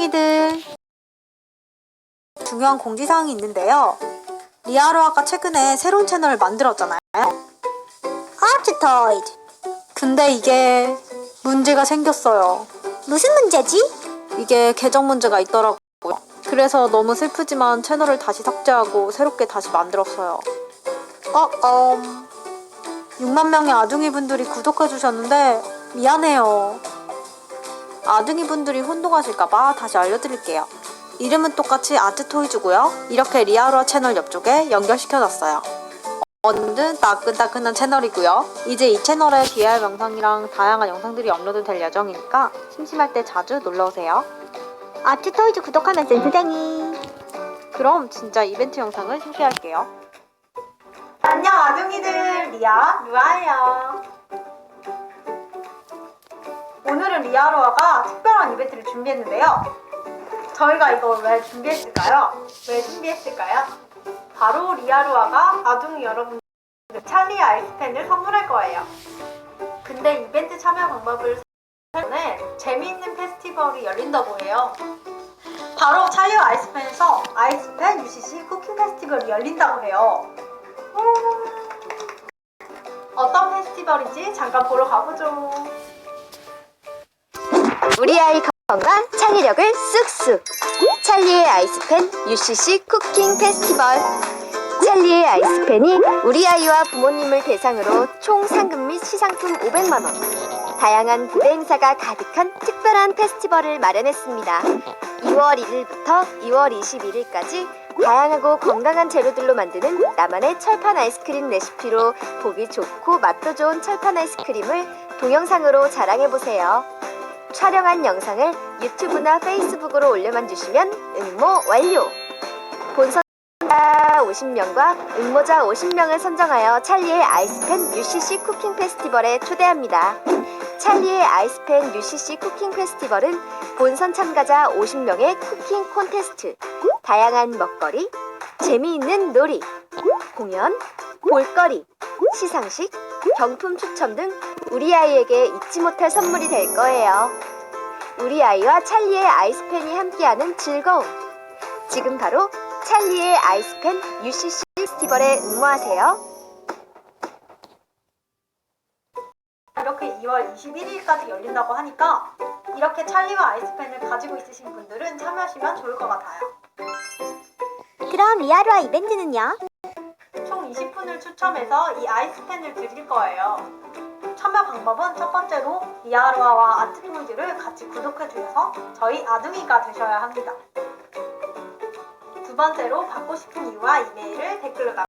이들 중요한 공지사항이 있는데요. 리아로아가 최근에 새로운 채널을 만들었잖아요. 아트토이드. 근데 이게 문제가 생겼어요. 무슨 문제지? 이게 계정 문제가 있더라고요. 그래서 너무 슬프지만 채널을 다시 삭제하고 새롭게 다시 만들었어요. 어, 음. 6만 명의 아둥이 분들이 구독해 주셨는데 미안해요. 아둥이 분들이 혼동하실까봐 다시 알려드릴게요. 이름은 똑같이 아트토이즈고요. 이렇게 리아로아 채널 옆쪽에 연결시켜놨어요. 언든 따끈따끈한 채널이고요. 이제 이 채널에 DR 영상이랑 다양한 영상들이 업로드 될 예정이니까 심심할 때 자주 놀러오세요. 아트토이즈 구독하면 센스쟁이. 그럼 진짜 이벤트 영상을 소개할게요. 안녕 아둥이들 리아 루아예요. 오늘은 리아로아가 특별한 이벤트를 준비했는데요. 저희가 이걸 왜 준비했을까요? 왜 준비했을까요? 바로 리아로아가 아둥이 여러분들 찰리 아이스펜을 선물할 거예요. 근데 이벤트 참여 방법을 전에 재미있는 페스티벌이 열린다고 해요. 바로 찰리와 아이스펜에서 아이스펜 UCC 쿠킹 페스티벌이 열린다고 해요. 음, 어떤 페스티벌인지 잠깐 보러 가보죠. 우리 아이 건강 창의력을 쑥쑥. 찰리의 아이스펜 UCC 쿠킹 페스티벌. 찰리의 아이스펜이 우리 아이와 부모님을 대상으로 총 상금 및 시상품 500만 원. 다양한 부대 행사가 가득한 특별한 페스티벌을 마련했습니다. 2월 1일부터 2월 21일까지 다양하고 건강한 재료들로 만드는 나만의 철판 아이스크림 레시피로 보기 좋고 맛도 좋은 철판 아이스크림을 동영상으로 자랑해보세요. 촬영한 영상을 유튜브나 페이스북으로 올려만 주시면 응모 완료! 본선 자 50명과 응모자 50명을 선정하여 찰리의 아이스펜 UCC 쿠킹 페스티벌에 초대합니다. 찰리의 아이스펜 UCC 쿠킹 페스티벌은 본선 참가자 50명의 쿠킹 콘테스트, 다양한 먹거리, 재미있는 놀이, 공연, 볼거리, 시상식, 경품 추첨 등 우리 아이에게 잊지 못할 선물이 될 거예요. 우리 아이와 찰리의 아이스펜이 함께하는 즐거움. 지금 바로 찰리의 아이스펜 UCC 페스티벌에 응모하세요. 이렇게 2월 21일까지 열린다고 하니까 이렇게 찰리와 아이스펜을 가지고 있으신 분들은 참여하시면 좋을 것 같아요. 그럼 리아루아 이벤트는요? 총 20분을 추첨해서 이 아이스펜을 드릴 거예요. 참여 방법은 첫 번째로 리아로아와 아트토이즈를 같이 구독해 주셔서 저희 아둥이가 되셔야 합니다. 두 번째로 받고 싶은 이유와 이메일을 댓글로 남-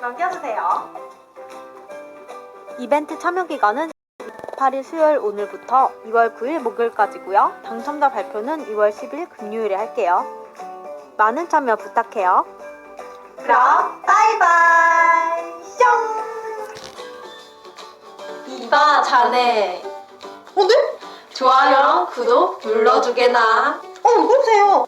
남겨주세요. 이벤트 참여 기간은 8일 수요일 오늘부터 2월 9일 목요일까지고요. 당첨자 발표는 2월 10일 금요일에 할게요. 많은 참여 부탁해요. 그럼 바이바이. 뿅. 이봐 자네. 어 네? 좋아요랑 구독 눌러주게나. 어 여보세요